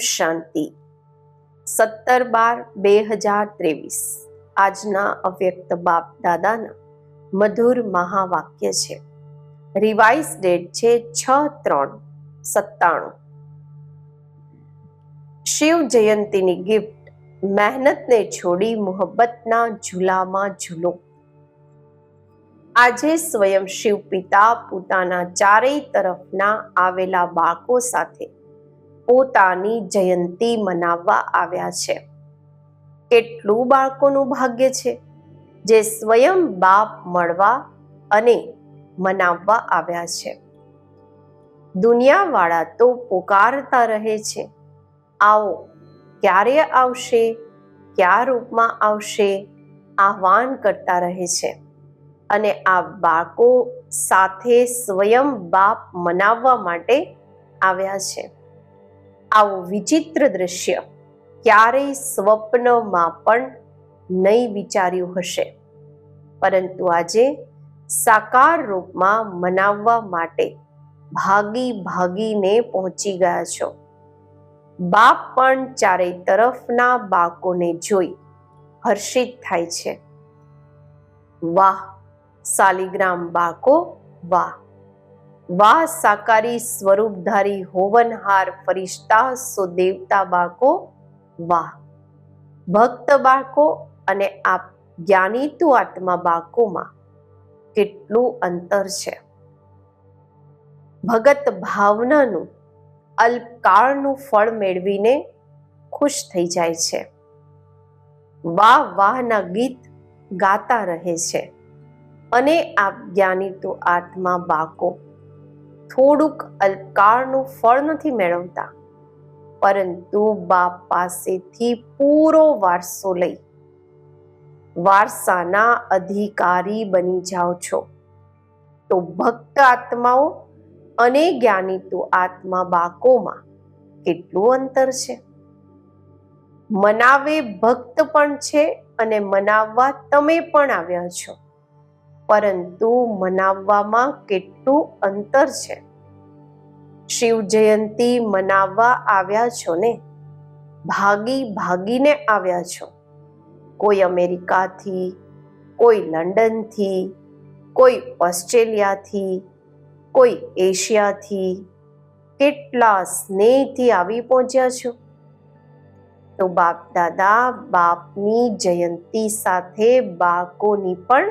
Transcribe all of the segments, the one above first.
શાંતિ. સત્તર બાર બે હજાર ત્રેવીસ. આજના અવ્યક્ત બાપ દાદાના મધુર મહાવાક્ય છે. રિવાઇઝ ડેટ છે છ ત્રણ સત્તાણું. શિવ જયંતીની ગિફ્ટ, મહેનતને છોડી મોહબ્બતના ઝૂલામાં ઝૂલો. આજે સ્વયં શિવ પિતા પોતાના ચારેય તરફના આવેલા બાળકો સાથે પોતાની જયંતી મનાવવા આવ્યા છે. કેટલું બાળકોનું ભાગ્ય છે જે સ્વયં બાપ મળવા અને મનાવવા આવ્યા છે. દુનિયાવાળા તો પોકારતા રહે છે. આવો, ક્યારે આવશે, કયા રૂપમાં આવશે, આહવાન કરતા રહે છે. અને આ બાળકો સાથે સ્વયં બાપ મનાવવા માટે આવ્યા છે. આવું વિચિત્ર દ્રશ્ય ક્યારેય સ્વપ્નમાં પણ નહીં વિચાર્યું હશે. પરંતુ આજે સાકાર રૂપમાં મનાવવા માટે ભાગી ભાગીને પહોંચી ગયા છો. બાપ પણ ચારેય તરફના બાળકોને જોઈ હર્ષિત થાય છે. વાહ, સાલિગ્રામ બાળકો, વાહ. વાહ સાકારી સ્વરૂપધારી હોવનહાર ફરિશ્તા સો દેવતા બાળકો વાહ. ભક્ત બાળકો અને આ જ્ઞાનીતુ આત્મા બાળકોમાં કેટલું અંતર છે. ભગત ભાવનાનું અલ્પકાળનું ફળ મેળવીને ખુશ થઈ જાય છે. વાહ વાહના ગીત ગાતા રહે છે. અને આ જ્ઞાનીતુ આત્મા બાકો થોડુંક અલ્પકાળનું ફળ નથી મેળવતા. પરંતુ બાપ પાસેથી પૂરો વારસો લઈ. વારસાના અધિકારી બની જાઓ છો. તો ભક્ત આત્માઓ અને જ્ઞાનીતુ આત્મા બાકોમાં કેટલું અંતર છે? મનાવે ભક્ત પણ છે અને મનાવવા તમે પણ આવ્યા છો. પરંતુ મનાવવામાં કેટલું અંતર છે? શિવ જયંતિ મનાવવા આવ્યા છો ને? ભાગી ભાગીને આવ્યા છો? કોઈ અમેરિકાથી, કોઈ લંડનથી, કોઈ ઓસ્ટ્રેલિયાથી, કોઈ એશિયાથી કેટલા સ્નેહથી આવી પહોંચ્યા છો? તો બાપ દાદા, બાપની જયંતી સાથે બાળકોની પણ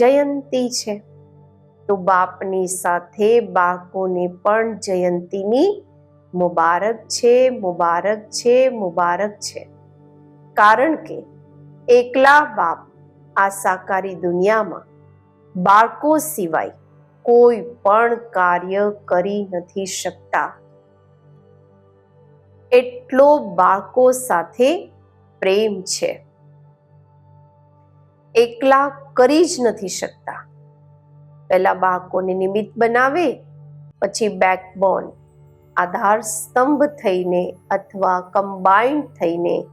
જયંતી છે. તો બાપની સાથે બાળકોને પણ જયંતીની મુબારક છે મુબારક છે મુબારક છે. કારણ કે એકલા બાપ આ સાકારી દુનિયામાં બાળકો સિવાય કોઈ પણ કાર્ય કરી નથી શકતા. એટલો બાળકો સાથે પ્રેમ છે. એકલા કરી જ નથી શકતા. પહેલા બાળકોને નિમિત્ત બનાવે, પછી બેકબોન આધાર સ્તંભ થઈને અથવા કમ્બાઇન્ડ થઈને,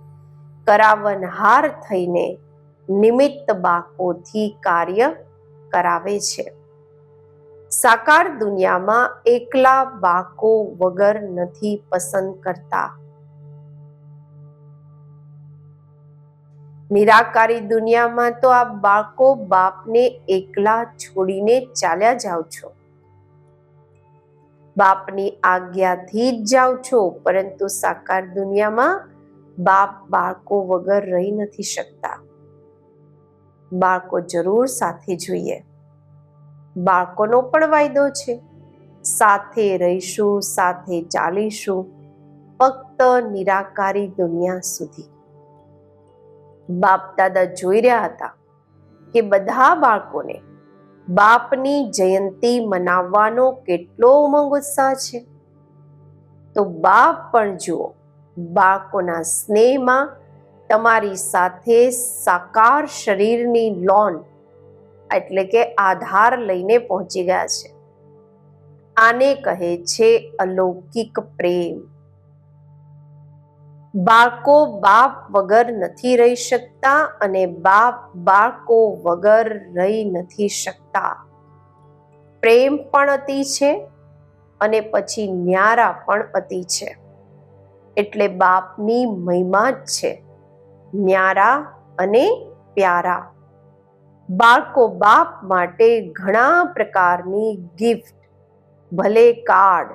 કરાવનહાર થઈને નિમિત્ત બાકોથી કાર્ય કરાવે છે. સાકાર દુનિયામાં એકલા બાળકો વગર નથી પસંદ કરતા. નિરાકારી દુનિયામાં તો આ બાળકો બાપને એકલા છોડીને ચાલ્યા જાઓ છો. બાપની આજ્ઞાથી જ જાઓ છો, પરંતુ સાકાર દુનિયામાં બાપ બાળકો વગર રહી નથી શકતા. બાળકો જરૂર સાથે જોઈએ. બાળકોનો પણ વાયદો છે. સાથે રહીશું, સાથે ચાલીશું, ફક્ત નિરાકારી દુનિયા સુધી. બાપ દાદા જોઈ રહ્યા હતા કે બધા બાળકોને બાપની જયંતી મનાવવાનો કેટલો ઉમંગ ઉત્સાહ છે. તો બાપ પણ જુઓ, બાળકોના સ્નેહમાં તમારી સાથે સાકાર શરીરની લોન એટલે કે આધાર લઈને પહોંચી ગયા છે. આને કહે છે અલૌકિક પ્રેમ. બાળકો બાપ વગર નથી રહી શકતા અને બાપ બાળકો વગર રહી નથી શકતા. પ્રેમ પણ અતિ છે અને પછી ન્યારા પણ અતિ છે. એટલે બાપની મહિમા જ છે ન્યારા અને પ્યારા. બાળકો બાપ માટે ઘણા પ્રકારની ગિફ્ટ ભલે કાર્ડ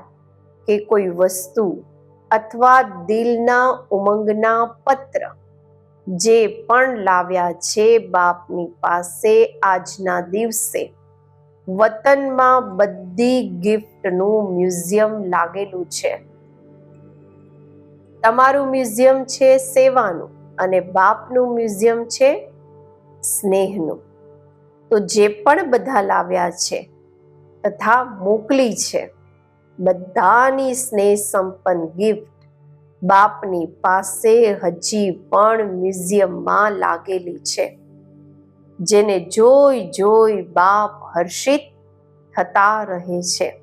કે કોઈ વસ્તુ અથવા દિલના ઉમંગના પત્ર જે પણ લાવ્યા છે બાપની પાસે આજના દિવસે. વતનમાં બધી ગિફ્ટનું મ્યુઝિયમ લાગેલું છે. તમારું મ્યુઝિયમ છે સેવાનું અને બાપનું મ્યુઝિયમ છે સ્નેહનું. તો જે પણ બધા લાવ્યા છે તથા મોકલી છે બધાની સ્નેહ સંપન્ન ગિફ્ટ બાપની પાસે હજી પણ મ્યુઝિયમમાં લાગેલી છે. જેને જોઈ જોઈ બાપ હર્ષિત થતા રહે છે.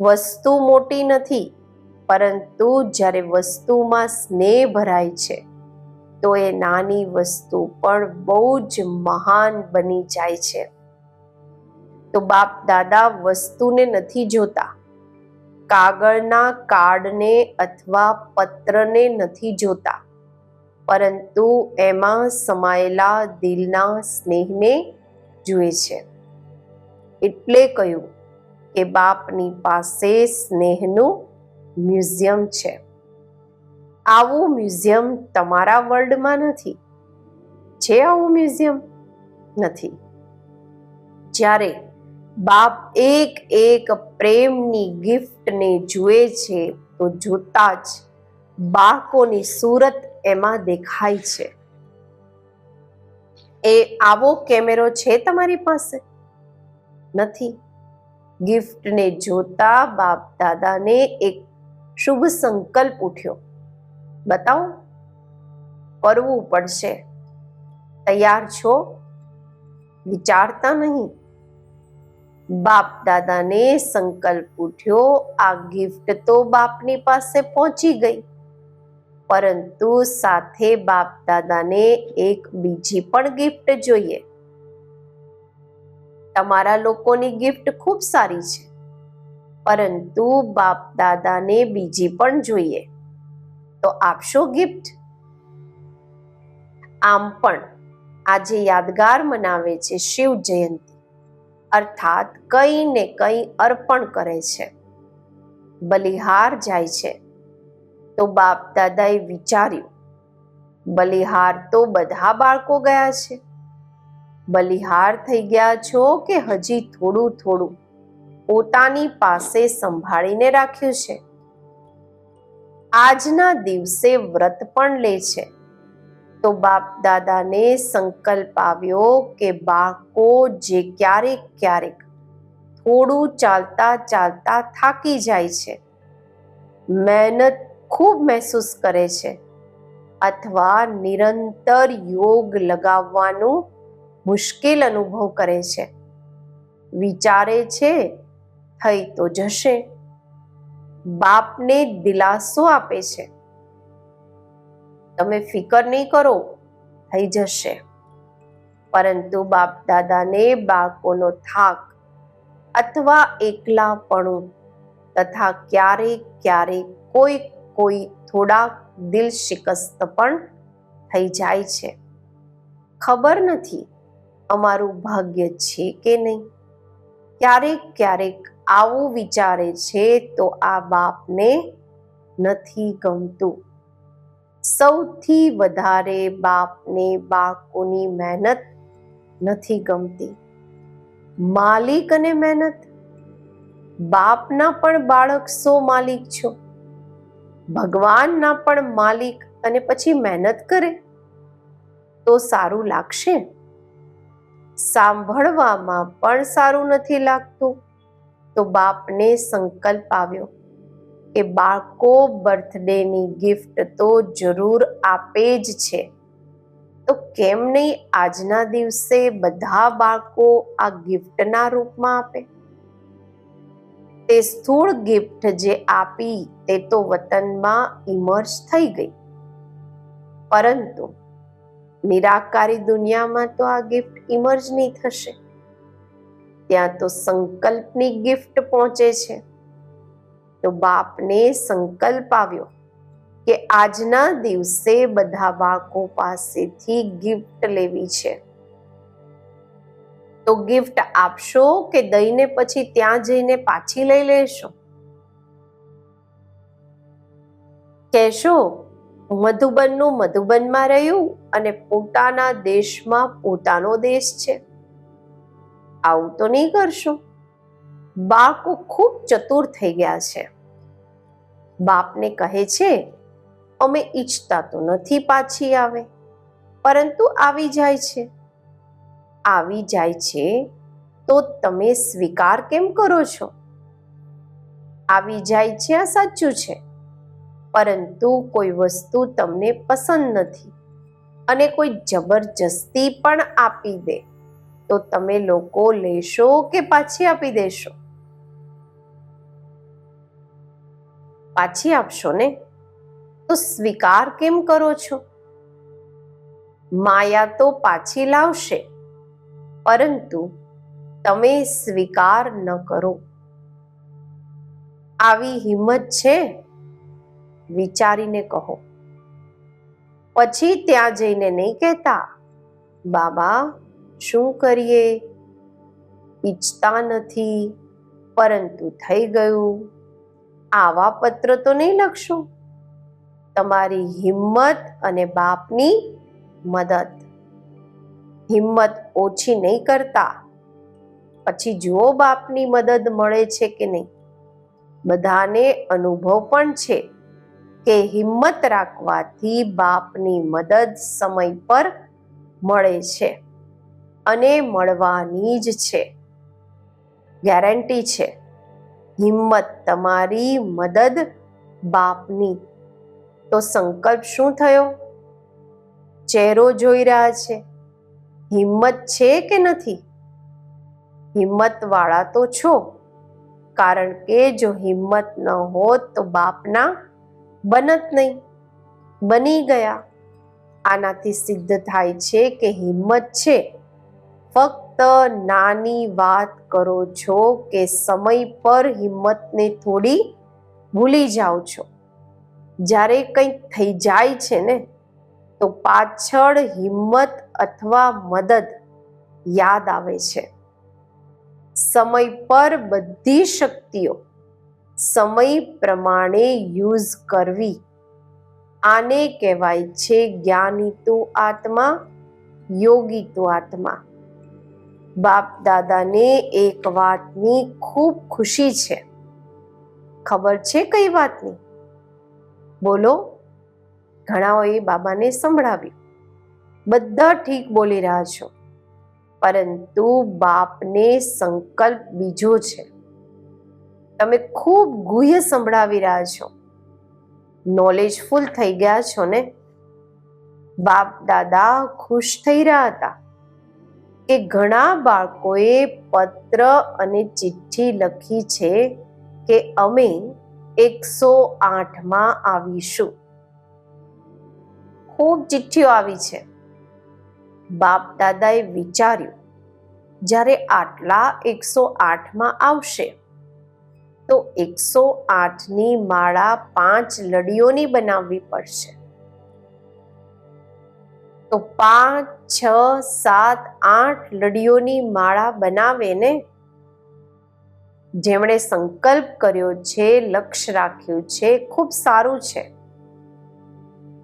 વસ્તુ મોટી નથી, પરંતુ જ્યારે વસ્તુમાં સ્નેહ ભરાય છે, તો એ નાની વસ્તુ પણ બહુ જ મહાન બની જાય છે. તો બાપ દાદા વસ્તુને નથી જોતા. કાગળના કાર્ડને અથવા પત્રને નથી જોતા. પરંતુ એમાં સમાયેલા દિલના સ્નેહને જુએ છે. એટલે કહ્યું કે બાપની પાસે સ્નેહનું મ્યુઝિયમ છે. આવું મ્યુઝિયમ તમારા વર્લ્ડમાં નથી. છે આવું મ્યુઝિયમ? નથી. જ્યારે બાપ એક એક પ્રેમની ગિફ્ટને જુએ છે તો જોતા જ બાળકોની સુરત એમાં દેખાય છે. એ આવો કેમેરો છે તમારી પાસે? નથી. ગિફ્ટને જોતા બાપ દાદાને એક શુભ સંકલ્પ ઉઠ્યો. બતાવો. કરવું પડશે. તૈયાર છો? વિચારતા નહીં? બાપ દાદાને સંકલ્પ ઉઠ્યો, આ ગિફ્ટ તો બાપની પાસે પહોંચી ગઈ. પરંતુ સાથે બાપ દાદાને એક બીજી પણ ગિફ્ટ જોઈએ. તમારા લોકોની ગિફ્ટ ખૂબ સારી છે, પરંતુ બાપ દાદાને બીજી પણ જોઈએ. તો આપશો ગિફ્ટ આમ પણ આજે યાદગાર મનાવે છે શિવ જયંતી. અર્થાત કંઈ ને કંઈ અર્પણ કરે છે. બલિહાર જાય છે. તો બાપ દાદાએ વિચાર્યું, બલિહાર તો બધા બાળકો ગયા છે. બલિહાર થઈ ગયા છો કે હજી થોડું થોડું પોતાની પાસે સંભાળીને રાખ્યું છે? આજના દિવસે વ્રત પણ લે છે. તો બાપ દાદાને સંકલ્પ આવ્યો કે બાળકો જે ક્યારેક ક્યારેક થોડું ચાલતા ચાલતા થાકી જાય છે. મહેનત ખૂબ મહેસૂસ કરે છે અથવા નિરંતર યોગ લગાવવાનું મુશ્કેલ અનુભવ કરે છે. વિચારે છે, થઈ તો જશે. બાપને દિલાસો આપે છે. તમે ફિકર નહીં કરો, થઈ જશે. પરંતુ બાપ દાદાને બાળકોનો થાક અથવા એકલાપણું તથા ક્યારેક ક્યારેક કોઈ કોઈ થોડાક દિલ શિકસ્ત પણ થઈ જાય છે. ખબર નથી અમારું ભાગ્ય છે કે નહીં. ક્યારેક ક્યારેક આવું વિચારે છે તો આ બાપને નથી ગમતું. સૌથી વધારે બાપને બાળકોની મહેનત નથી ગમતી. માલિક અને મહેનત. બાપના પણ બાળક સો માલિક છો. ભગવાનના પણ માલિક અને પછી મહેનત કરે. તો સારું લાગશે? સાંભળવામાં પણ સારું નથી લાગતું. તો બાપને સંકલ્પ આવ્યો. કે બાળકો બર્થડેની ગિફ્ટ તો જરૂર આપે જ છે. તો કેમ નહીં આજના દિવસે બધા બાળકો આ ગિફ્ટના રૂપમાં આપે? તે સ્થૂળ ગિફ્ટ જે આપી તે તો વતનમાં ઇમર્જ થઈ ગઈ. પરંતુ નિરાકારી દુનિયામાં તો આ ગિફ્ટ ઇમર્જ નહીં થશે. ત્યાં તો સંકલ્પની ગિફ્ટ પહોંચે છે. તો બાપને સંકલ્પ આવ્યો કે આજના દિવસે બધા બાળકો પાસેથી ગિફ્ટ લેવી છે. તો ગિફ્ટ આપશો કે દઈને પછી ત્યાં જઈને પાછી લઈ લેશો? કહેશો, મધુબનનું મધુબનમાં રહ્યું અને પોતાના દેશમાં પોતાનો દેશ છે. આવું તો નહીં કરશો? બાળકો ખૂબ ચતુર થઈ ગયા છે. બાપને કહે છે, અમે ઈચ્છતા તો નથી પાછી આવે, પરંતુ આવી જાય છે. આવી જાય છે? તો તમે સ્વીકાર કેમ કરો છો? આવી જાય છે, આ સાચું છે, પરંતુ કોઈ વસ્તુ તમને પસંદ નથી અને કોઈ જબરજસ્તી પણ આપી દે. તો તમે લોકો લેશો કે પાછી આપી દેશો? પાછી આપશો ને? તો સ્વીકાર કેમ કરો છો? માયા તો પાછી લાવશે. પરંતુ તમે સ્વીકાર ન કરો. આવી હિંમત છે? વિચારીને કહો. પછી ત્યાં જઈને નહીં કહેતા, બાબા, શું કરીએ? ઈચ્છતા નથી, પરંતુ થઈ ગયું. આવા પત્ર તો નહીં લખશો. તમારી હિંમત અને બાપની મદદ. હિંમત ઓછી નહીં કરતા. પછી જુઓ બાપની મદદ મળે છે કે નહીં. બધાને અનુભવ પણ છે કે હિંમત રાખવાથી બાપની મદદ સમય પર મળે છે અને મળવાની જ છે. ગેરંટી છે. હિંમત તમારી મદદ બાપની. તો સંકલ્પ શું થયો? ચહેરો જોઈ રહ્યા છે. હિંમત છે કે નથી? હિંમત વાળા તો છો. કારણ કે જો હિંમત ન હોત તો બાપના બનત નહીં. બની ગયા. આનાથી સિદ્ધ થાય છે કે હિંમત છે. ફક્ત નાની વાત કરો છો કે સમય પર હિંમતને થોડી ભૂલી જાઓ છો? જ્યારે કંઈક થઈ જાય છે ને, તો પાછળ હિંમત અથવા મદદ યાદ આવે છે. સમય પર બધી શક્તિઓ સમય પ્રમાણે યુઝ કરવી, આને કહેવાય છે જ્ઞાનીતુ આત્મા, યોગીતુ આત્મા. બાપ દાદાને એક વાતની ખૂબ ખુશી છે. ખબર છે કઈ વાતની? બોલો. ઘણાઓએ બાબાને સંભળાવ્યું. બધા ઠીક બોલી રહ્યા છો. પરંતુ બાપને સંકલ્પ બીજો છે. તમે ખૂબ ગુહ્ય સંભળાવી રહ્યા છો. નોલેજફુલ થઈ ગયા છો ને? બાપ દાદા ખુશ થઈ રહ્યા હતા. કે ઘણા બાળકોએ પત્ર અને ચિઠ્ઠી લખી છે કે અમે એકસો આઠમાં આવીશું. ખૂબ ચિઠ્ઠીઓ આવી છે. બાપ દાદાએ વિચાર્યું, જ્યારે આટલા એકસો આઠમાં આવશે, તો એકસો આઠની માળા પાંચ લડીઓની બનાવવી પડશે. તો પાંચ, છ, સાત, આઠ લડીઓની માળા બનાવે ને જેમણે સંકલ્પ કર્યો છે, લક્ષ્ય રાખ્યું છે, ખૂબ સારું છે.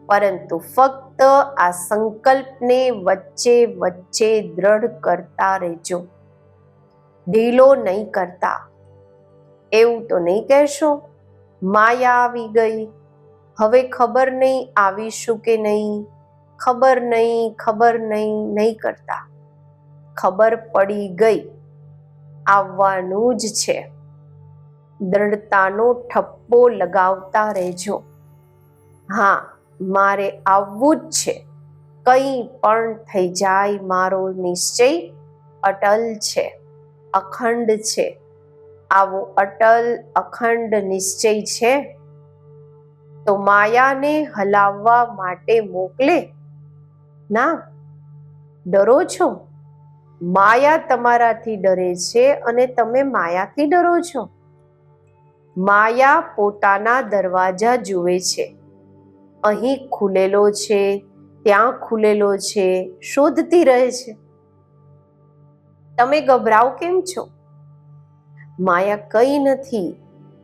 પરંતુ ફક્ત આ સંકલ્પને વચ્ચે વચ્ચે દ્રઢ કરતા રહેજો. ઢીલો નહીં કરતા. એવું તો નહીં કહેશો? માયા આવી ગઈ. હવે ખબર નહીં આવીશું કે નહીં? ખબર નહીં ખબર નહીં નહીં કરતા. ખબર પડી ગઈ. આવવાનું જ છે. દ્રઢતાનો ઠપ્પો લગાવતા રહેજો. હા, મારે આવવું જ છે. કંઈ પણ થઈ જાય મારો નિશ્ચય અટલ છે, અખંડ છે. આવો અટલ, અખંડ નિશ્ચય છે. તો માયાને હલાવવા માટે મોકલે. ના, ડરો છો? માયા તમારાથી ડરે છે અને તમે માયાથી ડરો છો. માયા પોતાના દરવાજા જુએ છે. અહીં ખુલેલો છે, ત્યાં ખુલેલો છે, શોધતી રહે છે. તમે ગભરાવ કેમ છો? માયા કઈ નથી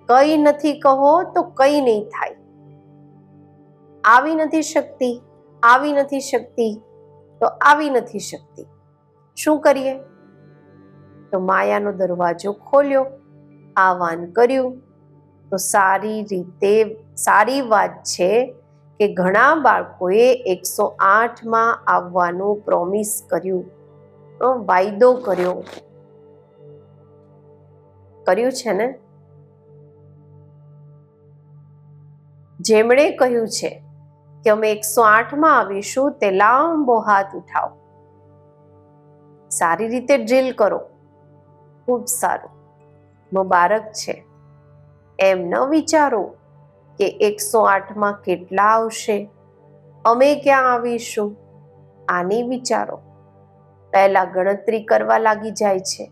કઈ નથી કહો તો કઈ નહીં થાય. આવી નથી શકતી. આવી નથી શકતી, તો આવી નથી શકતી. શું કરીએ? તો માયાનો દરવાજો ખોલ્યો, આહવાન કર્યું. તો સારી રીતે, સારી વાત છે કે ઘણા બાળકોએ એકસો આઠમાં આવવાનું પ્રોમિસ કર્યું. વાયદો કર્યો. કર્યું છે ને? જેમણે કહ્યું છે કે અમે એકસો આઠમાં આવીશું, તે લાંબો હાથ ઉઠાવો. સારી રીતે ડ્રીલ કરો. ખૂબ સારું. મુબારક છે. એમ ન વિચારો કે એકસો આઠમાં કેટલા આવશે. અમે ક્યાં આવીશું? આની વિચારો. પહેલા ગણતરી કરવા લાગી જાય છે.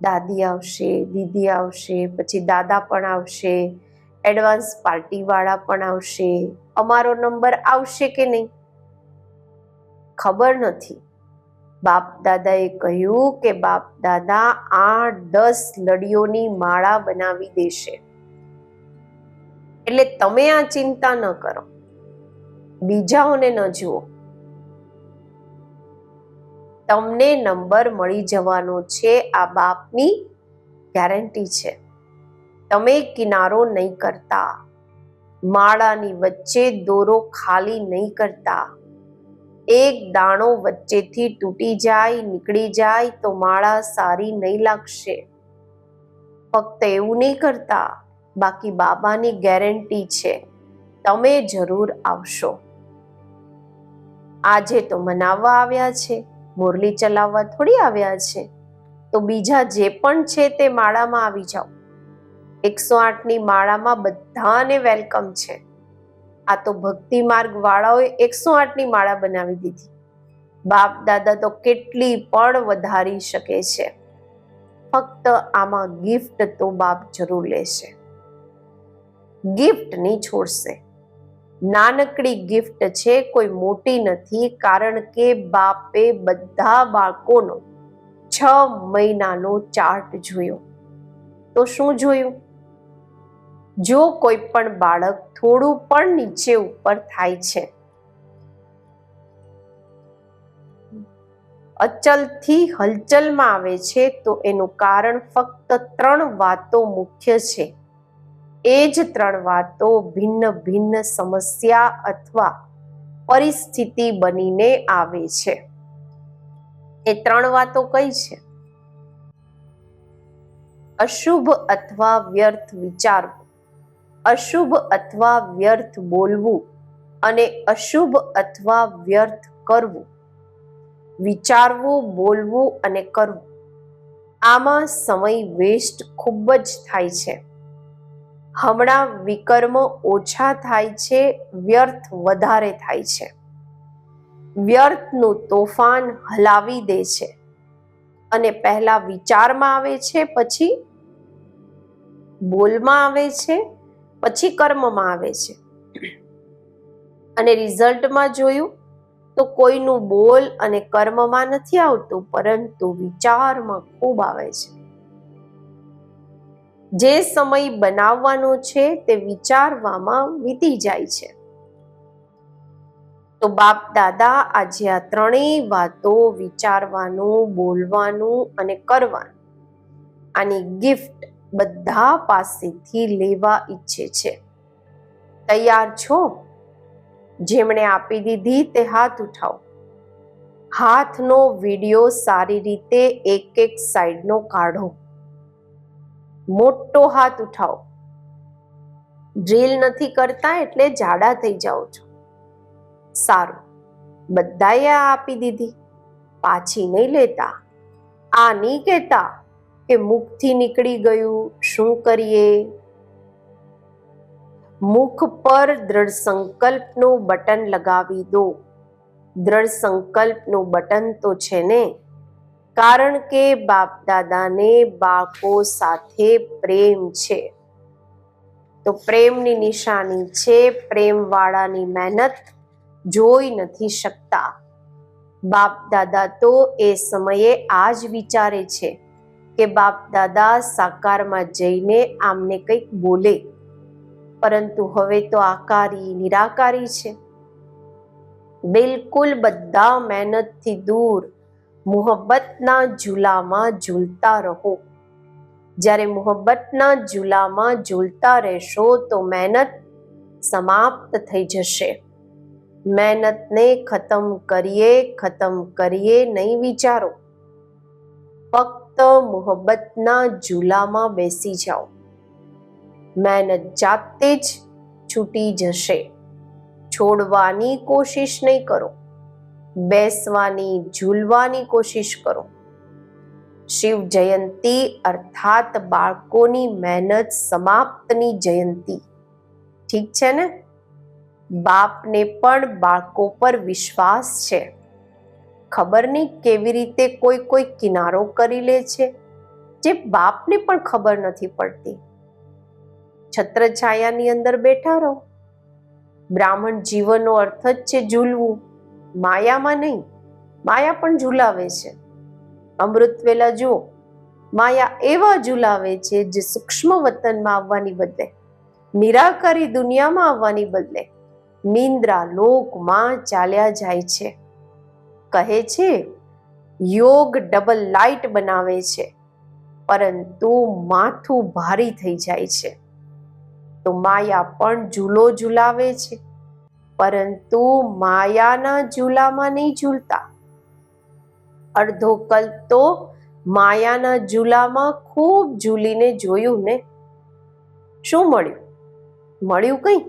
દાદી આવશે, દીદી આવશે, પછી દાદા પણ આવશે. એડવાન્સ પાર્ટીવાળા પણ આવશે? અમારો નંબર આવશે કે નહીં? ખબર નથી. બાપ દાદાએ કહ્યું કે બાપ દાદા આઠ દસ લડીઓની માળા બનાવી દેશે. એટલે તમે આ ચિંતા ન કરો. બીજાઓને ન જુઓ. તમને નંબર મળી જવાનો છે, આ બાપની ગેરંટી છે. તમે કિનારો નહીં કરતા. માળાની વચ્ચે દોરો ખાલી નહીં કરતા. એક દાણો વચ્ચેથી તૂટી જાય, નીકળી જાય તો માળા સારી નહીં લાગશે. ફક્ત એવું નહીં કરતા, બાકી બાબાની ગેરંટી છે. તમે જરૂર આવશો. આજે તો મનાવવા આવ્યા છે, મુરલી ચલાવવા થોડી આવ્યા છે. તો બીજા જે પણ છે તે માળામાં આવી જાઓ. એકસો આઠની માળામાં બધાને વેલકમ છે. આ તો ભક્તિ માર્ગ વાળાઓએ એકસો આઠની માળા બનાવી દીધી. બાપ દાદા તો કેટલી પણ વધારી શકે છે. ફક્ત આમાં ગિફ્ટ તો બાપ જરૂર લેશે. ગિફ્ટ નહીં છોડશે. નાનકડી ગિફ્ટ છે કોઈ મોટી નથી કારણ કે બાપે બધા બાળકોનો છ મહિનાનો ચાર્ટ જોયો. તો શું જોયું? જો કોઈ પણ બાળક થોડું પણ નીચે ઉપર થાય છે. અચલથી હલચલમાં આવે છે તો એનું કારણ ફક્ત ત્રણ વાતો મુખ્ય છે. એ જ ત્રણ વાતો ભિન્ન ભિન્ન સમસ્યા અથવા પરિસ્થિતિ બનીને આવે છે. એ ત્રણ વાતો કઈ છે? અશુભ અથવા વ્યર્થ વિચારવું અશુભ અથવા વ્યર્થ બોલવું અને અશુભ અથવા વ્યર્થ કરવું. વિચારવું, બોલવું અને કરવું. આમાં સમય વેસ્ટ ખૂબ જ થાય છે. હમણાં વિકર્મ ઓછા થાય છે, વ્યર્થ વધારે થાય છે. વ્યર્થનું તોફાન હલાવી દે છે. અને પહેલા વિચારમાં આવે છે, પછી બોલમાં આવે છે પછી કર્મમાં આવે છે. અને રિઝલ્ટમાં જોયું તો કોઈનું બોલ અને કર્મમાં નથી આવતું, પરંતુ વિચારમાં ખૂબ આવે છે. જે સમય બનાવવાનો છે તે વિચારવામાં વીતી જાય છે. તો બાપ દાદા, આજે આ ત્રણેય વાતો વિચારવાનું, બોલવાનું અને કરવાનું. આની ગિફ્ટ બધા પાસેથી લેવા ઈચ્છે છે. તૈયાર છો? જેમણે આપી દીધી તે હાથ ઉઠાવો. હાથનો વિડિયો સારી રીતે એક એક સાઈડનો કાઢો. મોટો હાથ ઉઠાવો. ડ્રીલ નથી કરતા એટલે જાડા થઈ જાઓ છો. સારું, બધાએ આ આપી દીધી. પાછી નહીં લેતા. આ નહીં કહેતા. કે મુખથી નીકળી ગયું, શું કરીએ? મુખ પર દ્રઢ સંકલ્પનું બટન લગાવી દો. દ્રઢ સંકલ્પનું બટન તો છે ને? કારણ કે બાપ દાદાને બાળકો સાથે પ્રેમ છે. તો પ્રેમની નિશાની છે, પ્રેમવાળાની મહેનત જોઈ નથી શકતા. બાપ દાદા તો એ સમયે આ જ વિચારે છે. કે બાપ દાદા સાકારમાં જઈને આમને કંઈક બોલે. પરંતુ હવે તો આકારી, નિરાકારી છે. બિલકુલ બધા મહેનતથી દૂર, મોહબ્બતના ઝૂલામાં ઝૂલતા રહો. જ્યારે મોહબ્બતના ઝૂલામાં ઝૂલતા રહેશો તો મહેનત સમાપ્ત થઈ જશે. મહેનતને ખતમ કરીએ ખતમ કરીએ નહીં વિચારો. ફક્ત મોહબ્બતના ઝૂલામાં બેસી જાઓ. મહેનત જાતે જ છૂટી જશે. છોડવાની કોશિશ નહીં કરો. બેસવાની, ઝૂલવાની કોશિશ કરો. શિવ જયંતી અર્થાત બાળકોની મહેનત સમાપ્તની જયંતી. ઠીક છે ને? બાપને પણ બાળકો પર વિશ્વાસ છે. ખબર નહીં કેવી રીતે કોઈ કોઈ કિનારો કરી લે છે, જે બાપને પણ ખબર નથી પડતી. છત્રછાયાની અંદર બેઠા રહો. બ્રાહ્મણ જીવનનો અર્થ જ છે ઝૂલવું. માયામાં નહીં, માયા પણ ઝૂલાવે છે. અમૃત વેલા જુઓ, માયા એવા ઝૂલાવે છે જે સૂક્ષ્મ વતનમાં આવવાની બદલે, નિરાકારી દુનિયામાં આવવાની બદલે, નિંદ્રા લોકમાં ચાલ્યા જાય છે. કહે છે, યોગ ડબલ લાઇટ બનાવે છે, પરંતુ માથું ભારી થઈ જાય છે. તો માયા પણ ઝૂલો ઝૂલાવે છે, પરંતુ માયાના ઝૂલામાં નહીં ઝૂલતા. અડધો કલ્પ તો માયાના ઝૂલામાં ખૂબ ઝૂલીને જોયું ને. શું મળ્યું? મળ્યું કઈ?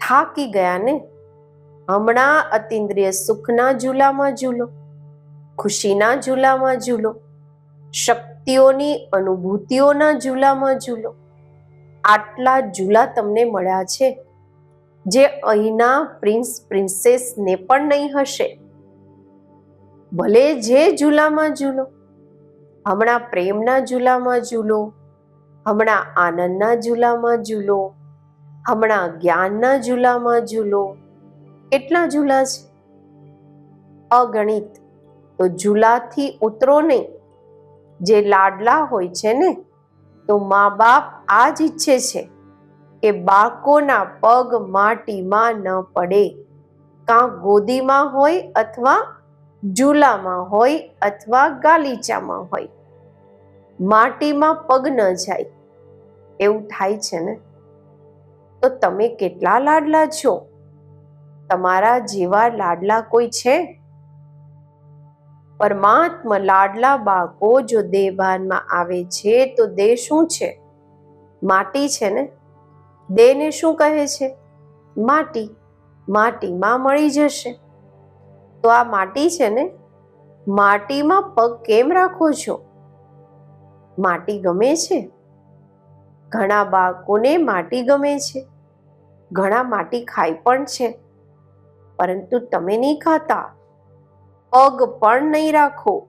થાકી ગયા ને? હમણાં અતિન્દ્રિય સુખના ઝૂલામાં ઝૂલો, ખુશીના ઝૂલામાં ઝૂલો, શક્તિઓની અનુભૂતિઓના ઝૂલામાં ઝૂલો. આટલા ઝૂલા તમને મળ્યા છે, જે અહીંના પ્રિન્સ પ્રિન્સેસને પણ નહીં હશે. ભલે જે ઝૂલામાં ઝૂલો, હમણાં પ્રેમના ઝૂલામાં ઝૂલો, હમણાં આનંદના ઝૂલામાં ઝૂલો, હમણાં જ્ઞાનના ઝૂલામાં ઝૂલો કેટલા ઝૂલા છે? અગણિત. તો ઝૂલાથી ઉતરો નહીં જે લાડલા હોય છે ને, તો મા બાપ આ જ ઈચ્છે છે કે બાળકોના પગ માટીમાં ન પડે. કાં ગોદીમાં હોય અથવા ઝૂલામાં હોય અથવા ગાલીચામાં હોય. માટીમાં પગ ન જાય. એવું થાય છે ને? તો તમે કેટલા લાડલા છો? તમારા જેવા લાડલા કોઈ છે? પરમાત્મા લાડલા બાળકો, જો દેહભાનમાં આવે છે, તો દેહ શું છે? માટી છે ને? દેહને શું કહે છે? માટી. માટીમાં મળી જશે. તો આ માટી છે ને? માટીમાં પગ કેમ રાખો છો? માટી ગમે છે? ઘણા બાળકોને માટી ગમે છે. ઘણા માટી ખાય પણ છે. પરંતુ તમે નહીં ખાતા? પગ પણ નહીં રાખો.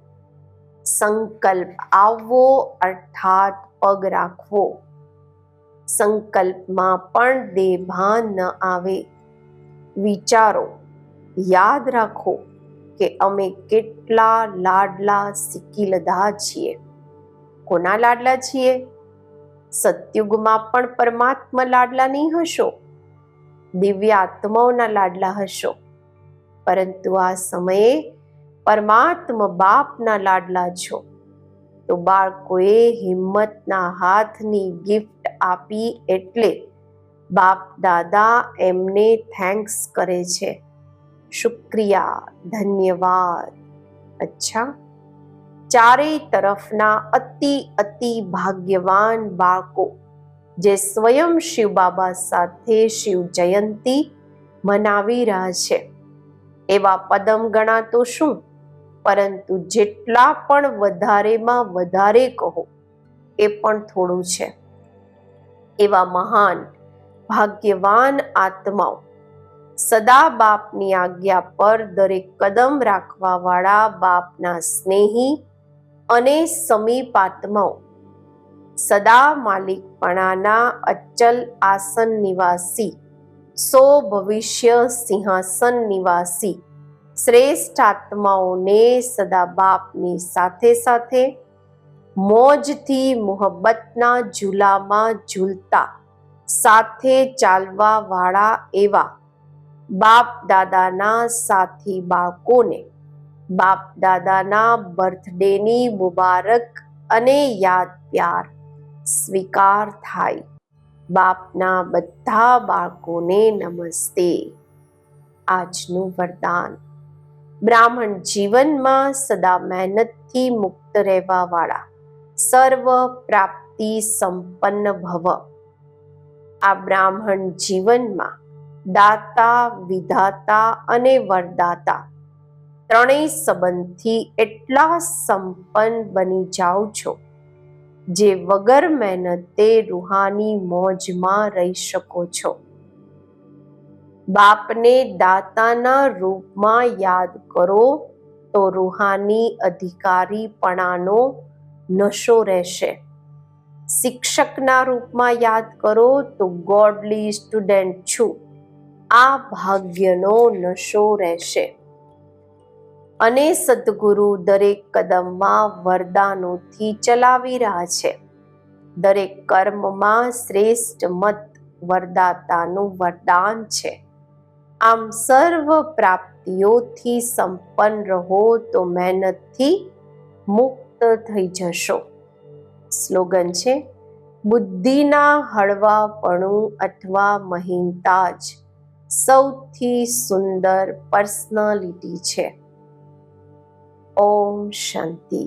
સંકલ્પ આવવો અર્થાત પગ રાખવો. સંકલ્પમાં પણ દેભાન ન આવે. વિચારો, યાદ રાખો કે અમે કેટલા લાડલા શીખી લીધા છીએ. કોના લાડલા છીએ? સતયુગમાં પણ પરમાત્મા લાડલા નહીં હશો? દિવ્ય આત્માઓના લાડલા હશો. પરંતુ આ સમયે પરમાત્મા બાપના લાડલા છો. તો બાળકોએ હિંમતના હાથની ગિફ્ટ આપી એટલે બાપ દાદા એમને થેન્ક્સ કરે છે. શુક્રિયા, ધન્યવાદ. અચ્છા. ચારેય તરફના અતિ અતિ ભાગ્યવાન બાળકો જે સ્વયં શિવ બાબા સાથે શિવ જયંતી મનાવી રહ્યા છે. એવા પદમ ગણાતો શું? પરંતુ જેટલા પણ વધારેમાં વધારે કહો, એ પણ થોડું છે. એવા મહાન, ભાગ્યવાન આત્માઓ સદા બાપની આજ્ઞા પર દરેક કદમ રાખવાવાળા બાપના સ્નેહી અને સમીપ આત્માઓ સદા માલિકપણાના અચલ આસન નિવાસી, સો ભવિષ્ય સિંહાસન નિવાસી શ્રેષ્ઠ આત્માઓને સદા બાપની સાથે સાથે મોજથી મોહબ્બતના ઝૂલામાં ઝૂલતા, સાથે ચાલવા વાળા એવા બાપ દાદાના સાથી બાળકોને, બાપ દાદાના બર્થડેની મુબારક અને યાદ પ્યાર સ્વીકાર થાય. બાપના બધા બાળકોને નમસ્તે. આજનું વરદાન. બ્રાહ્મણ જીવનમાં સદા મહેનતથી મુક્ત રહેવા વાળા સર્વ પ્રાપ્તિ સંપન્ન ભવ. આ બ્રાહ્મણ જીવનમાં દાતા, વિધાતા અને વરદાતા ત્રણેય સંબંધથી એટલા સંપન્ન બની જાઓ છો. જે વગર મહેનતે રૂહાની મોજમાં રહી શકો છો. બાપને દાતાના રૂપમાં યાદ કરો તો રૂહાની અધિકારીપણાનો નશો રહેશે. શિક્ષકના રૂપમાં યાદ કરો તો ગોડલી સ્ટુડન્ટ છું. આ ભાગ્યનો નશો રહેશે. અને સદગુરુ દરેક કદમમાં વરદાનોથી ચલાવી રહ્યા છે. દરેક કર્મમાં શ્રેષ્ઠ મત વરદાતાનું વરદાન છે. આમ સર્વ પ્રાપ્તિઓથી સંપન્ન રહો તો મહેનતથી મુક્ત થઈ જશો. સ્લોગન છે, બુદ્ધિના હળવાપણું અથવા મહીનતા જ સૌથી સુંદર પર્સનાલિટી છે. ઓમ શાંતિ